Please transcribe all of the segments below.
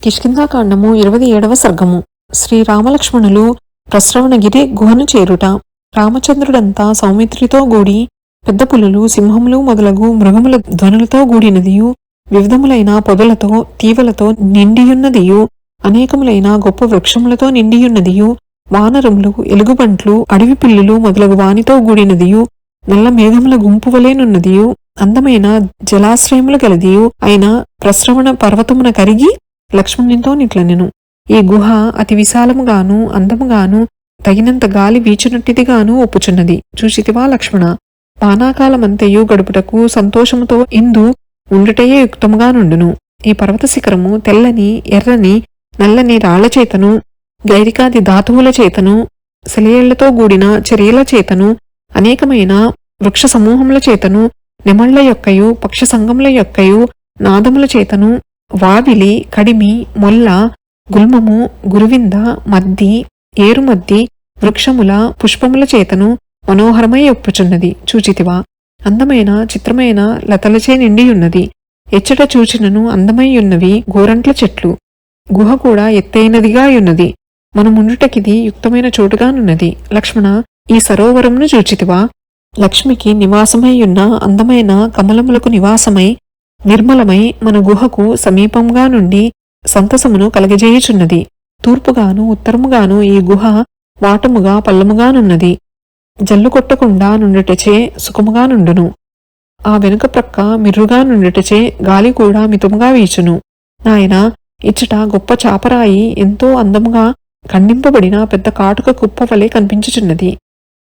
కిష్కిందాకాండము ఇరవై ఏడవ సర్గము. శ్రీ రామలక్ష్మణులు ప్రశ్రవణగిరి గుహను చేరుట. రామచంద్రుడంతా సౌమిత్రితో గూడి పెద్ద పులులు సింహములు మొదలగు మృగముల ధ్వనులతో గూడినదియు వివిధములైన పొదలతో తీవలతో నిండియున్నదియు అనేకములైన గొప్ప వృక్షములతో నిండియున్నదియు వానరములు ఎలుగుబంట్లు అడవి పిల్లులు మొదలగు వానితో గూడినదియు నల్ల మేఘముల గుంపు వలెనున్నదియు అందమైన జలాశ్రయములు గలదియు అయిన ప్రశ్రవణ పర్వతమున కరిగి లక్ష్మణునితో నిట్లనెను. ఈ గుహ అతి విశాలముగాను అందముగాను తగినంత గాలి వీచినట్టిదిగాను ఒప్పుచున్నది. చూచితివా లక్ష్మణ? పానాకాలమంతయు గడుపుటకు సంతోషముతో ఇందు ఉండుటయే యుక్తముగా నుండును. ఈ పర్వత శిఖరము తెల్లని ఎర్రని నల్లని రాళ్ళ చేతను గైరికాది ధాతువుల చేతను శిలయేళ్ళతో కూడిన చర్యల చేతను అనేకమైన వృక్ష సమూహముల చేతను నెమళ్ళ యొక్కయు పక్ష సంఘముల యొక్కయు నాదముల చేతను వావిలి కడిమి మొల్ల గుల్మము గురువింద మద్ది ఏరుమద్ది వృక్షముల పుష్పముల చేతను మనోహరమై ఒప్పుచున్నది చూచితివా. అందమైన చిత్రమైన లతలచే నిండియున్నది. ఎచ్చట చూచినను అందమైయున్నవి గోరంట్ల చెట్లు. గుహ కూడా ఎత్తైనదిగాయున్నది. మనముండుటకిది యుక్తమైన చోటుగానున్నది. లక్ష్మణ ఈ సరోవరమును చూచితివా. లక్ష్మికి నివాసమైయున్న అందమైన కమలములకు నివాసమై నిర్మలమై మన గుహకు సమీపంగా నుండి సంతసమును కలగజేయుచున్నది. తూర్పుగాను ఉత్తరముగాను ఈ గుహ వాటముగా పల్లముగానున్నది. జల్లు కొట్టకుండా నుండుటచే సుఖముగా నుండును ఆ వెనుక ప్రక్క మిర్రుగా నుండుటచే గాలి కూడా మితముగా వీచును. నాయన ఇచ్చట గొప్ప చాపరాయి ఎంతో అందముగా ఖండింపబడిన పెద్ద కాటుక కుప్ప వలె కనిపించుచున్నది.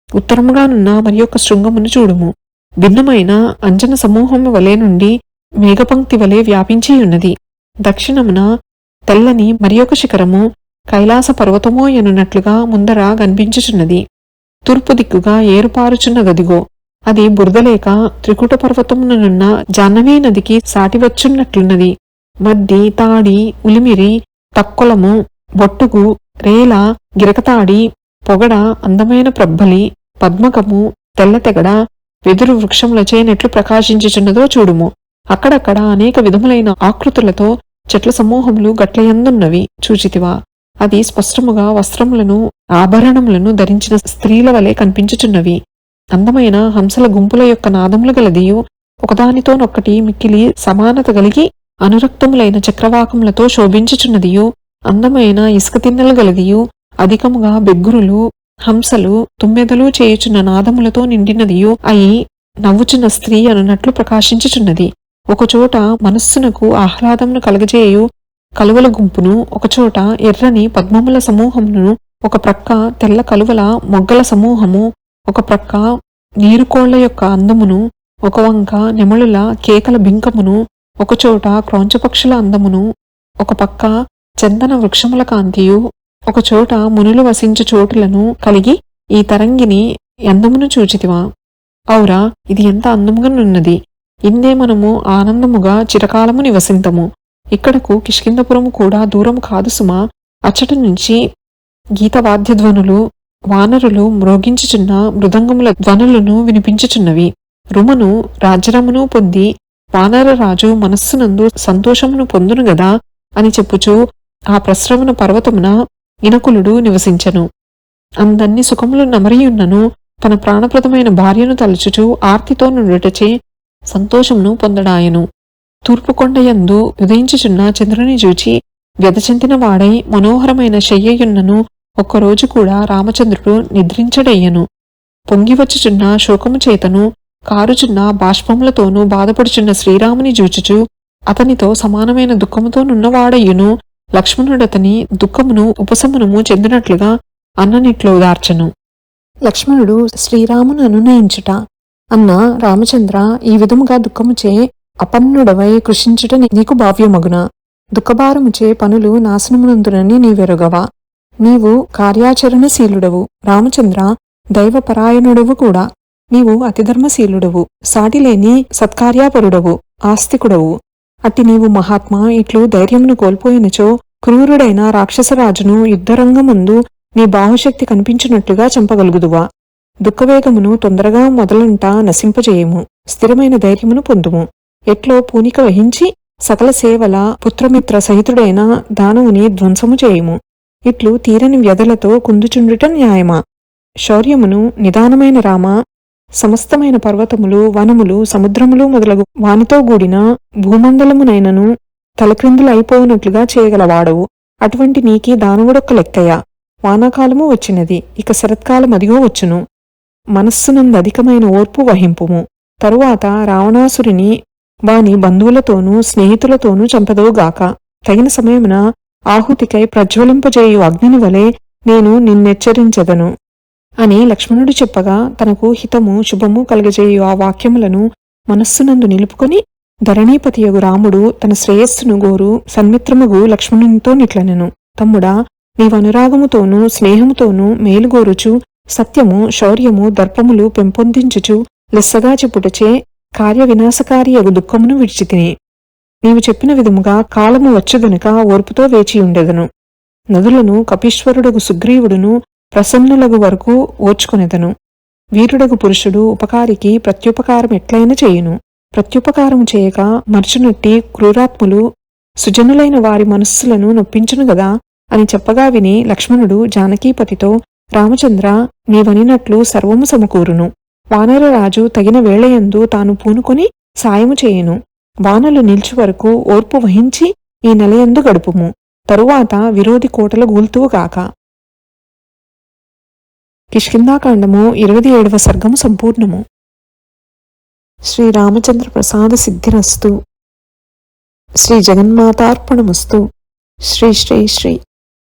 ఉత్తరముగానున్న మరి యొక్క శృంగమును చూడుము. భిన్నమైన అంజన సమూహము వలె నుండి మేఘపంక్తి వలె వ్యాపించి ఉన్నది దక్షిణమున తెల్లని మరియొక శిఖరము కైలాస పర్వతమో ఎనున్నట్లుగా ముందర కనిపించుచున్నది. తూర్పు దిక్కుగా ఏరుపారుచున్న గదిగో అది బురదలేక త్రికుట పర్వతముననున్న జాహ్నవీ నదికి సాటివచ్చున్నట్లున్నది. మద్ది తాడి ఉలిమిరి తక్కులము బొట్టుగు రేల గిరకతాడి పొగడ అందమైన ప్రబ్బలి పద్మకము తెల్లతెగడ వెదురు వృక్షములచేనట్లు ప్రకాశించుచున్నదో చూడుము. అక్కడక్కడ అనేక విధములైన ఆకృతులతో చెట్ల సమూహములు గట్లయందున్నవి. చూచితివా అది స్పష్టముగా వస్త్రములను ఆభరణములను ధరించిన స్త్రీల వలె కనిపించుచున్నవి. అందమైన హంసల గుంపుల యొక్క నాదములు గలదియు ఒకదానితోనొక్కటి మిక్కిలి సమానత కలిగి అనురక్తములైన చక్రవాకములతో శోభించుచున్నదియు అందమైన ఇసుక తిన్నెలు గలదియు అధికముగా బెగ్గురులు హంసలు తుమ్మెదలు చేయుచున్న నాదములతో నిండినదియు అయి నవ్వుచున్న స్త్రీ అనున్నట్లు ప్రకాశించుచున్నది. ఒకచోట మనస్సునకు ఆహ్లాదమును కలగజేయు కలువల గుంపును ఒకచోట ఎర్రని పద్మముల సమూహమును ఒక ప్రక్క తెల్ల కలువల మొగ్గల సమూహము ఒక ప్రక్క నీరుకోళ్ళ యొక్క అందమును ఒక వంక నెమలుల కేకల బింకమును ఒకచోట క్రౌంచపక్షుల అందమును ఒక పక్క చందన వృక్షముల కాంతియు ఒకచోట మునులు వసించు చోటులను కలిగి ఈ తరంగిని అందమును చూచితివా? ఔరా ఇది ఎంత అందముగానున్నది ఇందే మనము ఆనందముగా చిరకాలము నివసింతము. ఇక్కడకు కిష్కిందపురము కూడా దూరం కాదు సుమా. అచ్చట నుంచి గీతవాద్యధ్వనులు వానరులు మ్రోగించుచున్న మృదంగముల ధ్వనులను వినిపించుచున్నవి. రుమను రాజ్యరమును పొంది వానరరాజు మనస్సునందు సంతోషమును పొందును గదా అని చెప్పుచూ ఆ ప్రశ్రవణ పర్వతమున ఇనకులుడు నివసించను. అందన్ని సుఖములు నమరియున్నను తన ప్రాణప్రదమైన భార్యను తలుచుచూ ఆర్తితో నుండుటచే సంతోషమును పొందడాయను. తూర్పుకొండయందు ఉదయించుచున్న చంద్రుని చూచి వ్యధచెందిన వాడై మనోహరమైన శయ్యయున్నను ఒక్కరోజు కూడా రామచంద్రుడు నిద్రించడయ్యను పొంగివచ్చుచున్న శోకము చేతను కారుచున్న బాష్పములతోనూ బాధపడుచున్న శ్రీరాముని జూచుచు అతనితో సమానమైన దుఃఖముతోనున్నవాడయ్యును లక్ష్మణుడతని దుఃఖమును ఉపశమనము చెందినట్లుగా అన్ననిట్లో దార్చను లక్ష్మణుడు శ్రీరామును అనునయించుట అన్న రామచంద్ర ఈ విధముగా దుఃఖముచే అపన్నుడవై కృషించుట నీకు భావ్యమగున? దుఃఖభారముచే పనులు నాశనమునందునని నీవెరుగవా? నీవు కార్యాచరణశీలుడవు. రామచంద్ర దైవపరాయణుడవు కూడా. నీవు అతిధర్మశీలుడవు. సాటిలేని సత్కార్యాపరుడవు. ఆస్తికుడవు. అట్టి నీవు మహాత్మా ఇట్లు ధైర్యమును కోల్పోయినచో క్రూరుడైన రాక్షసరాజును యుద్ధరంగముందు నీ బాహుశక్తి కనిపించినట్లుగా చంపగలుగుదువా? దుఃఖవేగమును తొందరగా మొదలంట నశింపజేయము. స్థిరమైన ధైర్యమును పొందుము. ఎట్లో పూనిక వహించి సకల సేవల పుత్రమిత్ర సహితుడైన దానవుని ధ్వంసము చేయుము. ఇట్లు తీరని వ్యధలతో కుందుచుండుట న్యాయమా? శౌర్యమును నిదానమైన రామ సమస్తమైన పర్వతములు వనములు సముద్రములు మొదలగు వానితో కూడిన భూమండలమునైనను తలక్రిందులైపోనట్లుగా చేయగలవాడవు. అటువంటి నీకి దానవుడొక్క లెక్కయ్య. వానాకాలము వచ్చినది. ఇక శరత్కాలం అదిగో వచ్చును. మనస్సునందధికమైన ఓర్పు వహింపుము. తరువాత రావణాసురిని వాని బంధువులతోనూ స్నేహితులతోనూ చంపదోగాక తగిన సమయమున ఆహుతికై ప్రజ్వలింపజేయు అగ్నిని వలె నేను నిన్నెచ్చరించదను. అని లక్ష్మణుడు చెప్పగా తనకు హితము శుభము కలగజేయు ఆ వాక్యములను మనస్సునందు నిలుపుకొని ధరణీపతియగు రాముడు తన శ్రేయస్సును గోరు సన్మిత్రముగు లక్ష్మణునితో నిట్లనెను. తమ్ముడా నీవనురాగముతోనూ స్నేహముతోనూ మేలుగోరుచు సత్యము శౌర్యము దర్పములు పెంపొందించుచు లెస్సగా చెప్పుటచే కార్య వినాశకారియగు దుఃఖమును విడిచితిని. నీవు చెప్పిన విధముగా కాలము వచ్చుగనుక ఓర్పుతో వేచియుండెదను. నదులను కపీశ్వరుడగు సుగ్రీవుడును ప్రసన్నులగు వరకు ఓర్చుకొనెదను. వీరుడగు పురుషుడు ఉపకారికి ప్రత్యుపకారం ఎట్లయినా చేయును? ప్రత్యుపకారం చేయక మర్చునట్టి క్రూరాత్ములు సుజనులైన వారి మనస్సులను నొప్పించును గదా అని చెప్పగా విని లక్ష్మణుడు జానకీపతితో రామచంద్ర నీవనినట్లు సర్వము సమకూరును. వానరరాజు తగిన వేళయందు తాను పూనుకొని సాయము చేయును. వానలు నిల్చు వరకు ఓర్పు వహించి ఈ నెలయందు గడుపుము. తరువాత విరోధి కోటలు గూల్తువుగాక కిష్కిందాకాండము ఇరవై ఏడవ సర్గము సంపూర్ణము. శ్రీ రామచంద్ర ప్రసాద సిద్ధిరస్తు. శ్రీ జగన్మాతార్పణమస్తు. శ్రీ శ్రీ శ్రీ.